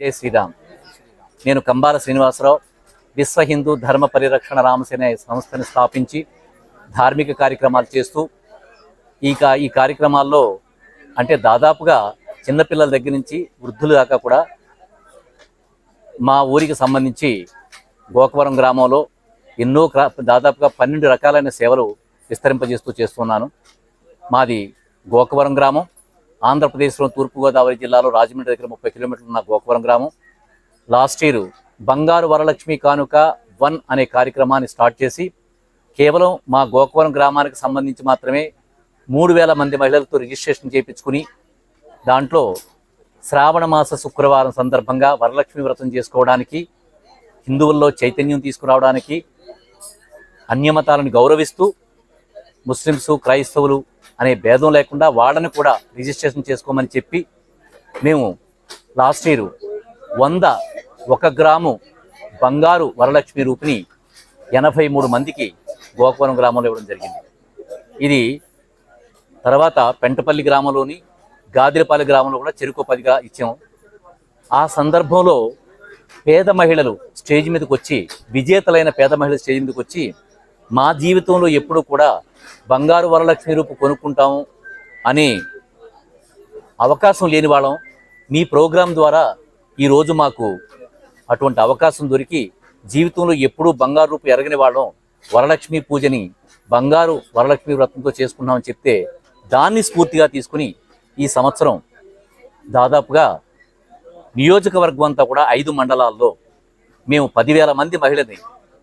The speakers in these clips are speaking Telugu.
జై శ్రీరామ్. నేను కంబాల శ్రీనివాసరావు విశ్వ హిందూ ధర్మ పరిరక్షణ రామసేన అనే సంస్థని స్థాపించి ధార్మిక కార్యక్రమాలు చేస్తూ ఈ కా ఈ కార్యక్రమాల్లో అంటే దాదాపుగా చిన్నపిల్లల దగ్గర నుంచి వృద్ధులు దాకా కూడా మా ఊరికి సంబంధించి గోకవరం గ్రామంలో ఎన్నో క్రా- దాదాపుగా పన్నెండు రకాలైన సేవలు విస్తరింపజేస్తూ చేస్తున్నాను. మాది గోకవరం గ్రామం. ఆంధ్రప్రదేశ్లో తూర్పుగోదావరి జిల్లాలో రాజమండ్రి దగ్గర ముప్పై కిలోమీటర్లు ఉన్న గోకవరం గ్రామం. లాస్ట్ ఇయర్ బంగారు వరలక్ష్మి కానుక వన్ అనే కార్యక్రమాన్ని స్టార్ట్ చేసి కేవలం మా గోకవరం గ్రామానికి సంబంధించి మాత్రమే మూడు వేల మంది మహిళలతో రిజిస్ట్రేషన్ చేయించుకుని దాంట్లో శ్రావణ మాస శుక్రవారం సందర్భంగా వరలక్ష్మి వ్రతం చేసుకోవడానికి హిందువుల్లో చైతన్యం తీసుకురావడానికి అన్యమతాలను గౌరవిస్తూ ముస్లిమ్స్ క్రైస్తవులు అనే భేదం లేకుండా వాళ్ళని కూడా రిజిస్ట్రేషన్ చేసుకోమని చెప్పి మేము లాస్ట్ ఇయర్ వంద ఒక గ్రాము బంగారు వరలక్ష్మి రూపిని ఎనభై మూడు మందికి గోకవరం గ్రామంలో ఇవ్వడం జరిగింది. ఇది తర్వాత పెంటపల్లి గ్రామంలోని గాదిరపల్లి గ్రామంలో కూడా చెరుకు పదిగా ఇచ్చాం ఆ సందర్భంలో పేద మహిళలు స్టేజ్ మీదకి వచ్చి విజేతలైన పేద మహిళలు స్టేజ్ మీదకి వచ్చి మా జీవితంలో ఎప్పుడూ కూడా బంగారు వరలక్ష్మి రూపు కొనుక్కుంటాము అని అవకాశం లేని వాళ్ళం. మీ ప్రోగ్రాం ద్వారా ఈరోజు మాకు అటువంటి అవకాశం దొరికి జీవితంలో ఎప్పుడూ బంగారు రూపు ఎరగని వాళ్ళం. వరలక్ష్మి పూజని బంగారు వరలక్ష్మి వ్రతంతో చేసుకున్నామని చెప్తే దాన్ని స్ఫూర్తిగా తీసుకుని ఈ సంవత్సరం దాదాపుగా నియోజకవర్గం అంతా కూడా ఐదు మండలాల్లో మేము పదివేల మంది మహిళని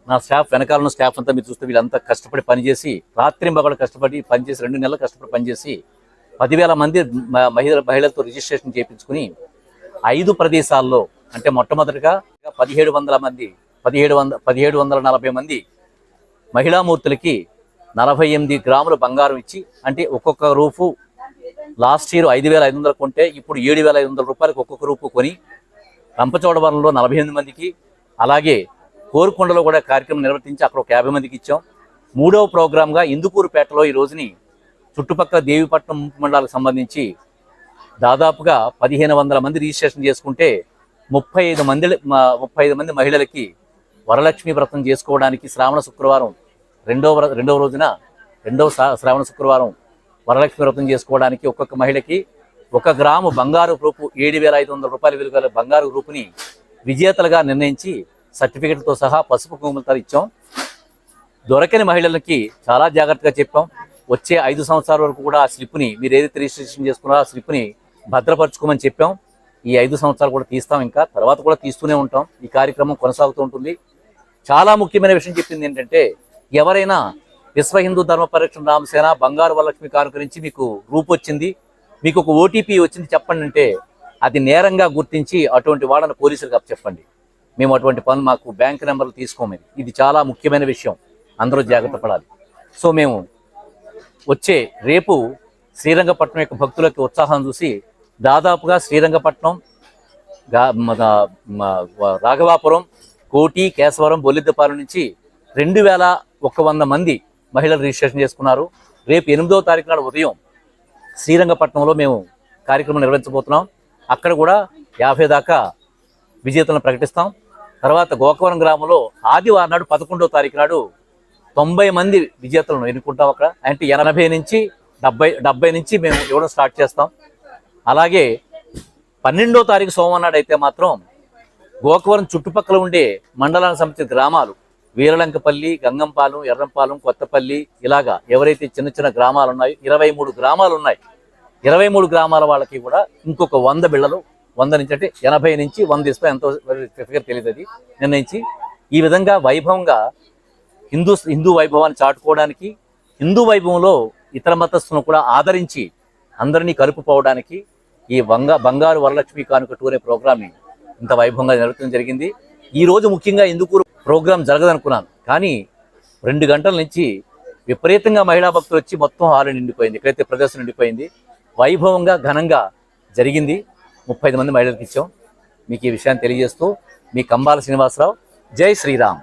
నా స్టాఫ్ వెనకాల స్టాఫ్ అంతా మీరు చూస్తే వీళ్ళంతా కష్టపడి పనిచేసి రాత్రింబగడు కష్టపడి పనిచేసి రెండు నెలలు కష్టపడి పనిచేసి పదివేల మంది మ- మహిళ మహిళలతో రిజిస్ట్రేషన్ చేయించుకుని ఐదు ప్రదేశాల్లో అంటే మొట్టమొదటిగా పదిహేడు వందల మంది పదిహేడు వంద పదిహేడు వందల నలభై మంది మహిళామూర్తులకి నలభై ఎనిమిది గ్రాముల బంగారం ఇచ్చి అంటే ఒక్కొక్క రూపు లాస్ట్ ఇయర్ ఐదు వేల ఐదు వందలు కొంటే ఇప్పుడు ఏడు వేల ఐదు వందల రూపాయలకు ఒక్కొక్క రూపు కొని రంపచోడవరంలో నలభై ఎనిమిది మందికి అలాగే కోరుకొండలో కూడా కార్యక్రమం నిర్వర్తించి అక్కడ ఒక యాభై మందికి ఇచ్చాం. మూడవ ప్రోగ్రామ్గా ఇందుకూరుపేటలో ఈ రోజుని చుట్టుపక్కల దేవిపట్నం మండలాలకు సంబంధించి దాదాపుగా పదిహేను వందల మంది రిజిస్ట్రేషన్ చేసుకుంటే ముప్పై ఐదు మంది ముప్పై ఐదు మంది మహిళలకి వరలక్ష్మి వ్రతం చేసుకోవడానికి శ్రావణ శుక్రవారం రెండవ వ్ర- రెండవ రోజున రెండవ శ్రా- శ్రావణ శుక్రవారం వరలక్ష్మి వ్రతం చేసుకోవడానికి ఒక్కొక్క మహిళకి ఒక గ్రాము బంగారు రూపు ఏడు వేల ఐదు వందల రూపాయల విలువ గల బంగారు రూపుని విజేతలుగా నిర్ణయించి సర్టిఫికెట్లతో సహా పసుపు కుంకుమలతో ఇచ్చాం. దొరకని మహిళలకి చాలా జాగ్రత్తగా చెప్పాం. వచ్చే ఐదు సంవత్సరాల వరకు కూడా ఆ స్లిప్ని మీరు ఏదైతే రిజిస్ట్రేషన్ చేసుకున్నారో ఆ స్లిప్ని భద్రపరచుకోమని చెప్పాం. ఈ ఐదు సంవత్సరాలు కూడా తీస్తాం ఇంకా. తర్వాత కూడా తీస్తూనే ఉంటాం. ఈ కార్యక్రమం కొనసాగుతూ ఉంటుంది. చాలా ముఖ్యమైన విషయం చెప్పింది ఏంటంటే ఎవరైనా విశ్వ హిందూ ధర్మ పరిరక్షణ రామసేన బంగారు వరలక్ష్మి కానుక నుంచి మీకు రూపొచ్చింది మీకు ఒక ఓటీపీ వచ్చింది చెప్పండి అంటే అది నేరంగా గుర్తించి అటువంటి వాళ్ళని పోలీసులకు చెప్పండి మేము అటువంటి పనులు మాకు బ్యాంక్ నెంబర్లు తీసుకోమని ఇది చాలా ముఖ్యమైన విషయం. అందరూ జాగ్రత్త పడాలి. సో మేము వచ్చే రేపు శ్రీరంగపట్నం యొక్క భక్తులకి ఉత్సాహం చూసి దాదాపుగా శ్రీరంగపట్నం రాఘవాపురం కోటి కేశవరం బొల్లిద్దపాలెం నుంచి రెండు వేల ఒక వంద మంది మహిళలు రిజిస్ట్రేషన్ చేసుకున్నారు. రేపు ఎనిమిదవ తారీఖు నాడు ఉదయం శ్రీరంగపట్నంలో మేము కార్యక్రమం నిర్వహించబోతున్నాం. అక్కడ కూడా యాభై దాకా విజేతలను ప్రకటిస్తాం. తర్వాత గోకవరం గ్రామంలో ఆదివారం నాడు పదకొండవ తారీఖు నాడు తొంభై మంది విజేతలను ఎన్నుకుంటాం అక్కడ. అంటే ఎనభై నుంచి డెబ్బై డెబ్బై నుంచి మేము ఇవ్వడం స్టార్ట్ చేస్తాం. అలాగే పన్నెండో తారీఖు సోమవారం నాడు అయితే మాత్రం గోకవరం చుట్టుపక్కల ఉండే మండలానికి సంబంధించిన గ్రామాలు వీరలంకపల్లి గంగంపాలెం ఎర్రంపాలెం కొత్తపల్లి ఇలాగా ఎవరైతే చిన్న చిన్న గ్రామాలు ఉన్నాయో ఇరవై మూడు గ్రామాలు ఉన్నాయి. ఇరవై మూడు గ్రామాల వాళ్ళకి కూడా ఇంకొక వంద బిళ్ళలు వంద నుంచి అంటే ఎనభై నుంచి వంద ఇస్తే ఎంతో ఫిగర్ తెలియదు అది నిర్ణయించి. ఈ విధంగా వైభవంగా హిందూ హిందూ వైభవాన్ని చాటుకోవడానికి హిందూ వైభవంలో ఇతర మతస్థులను కూడా ఆదరించి అందరినీ కలుపుకోవడానికి ఈ వంగ బంగారు వరలక్ష్మి కానుక టూర్ అనే ప్రోగ్రామ్ని ఇంత వైభవంగా జరగడం జరిగింది. ఈ రోజు ముఖ్యంగా ఎందుకు ప్రోగ్రాం జరగదనుకున్నాను కానీ రెండు గంటల నుంచి విపరీతంగా మహిళా భక్తులు వచ్చి మొత్తం హాలు నిండిపోయింది ఎక్కడైతే ప్రదర్శన నిండిపోయింది వైభవంగా ఘనంగా జరిగింది. ముప్పై ఐదు మంది మహిళలకు ఇచ్చాం. మీకు ఈ విషయాన్ని తెలియజేస్తూ మీ కంబాల శ్రీనివాసరావు. జై శ్రీరామ్.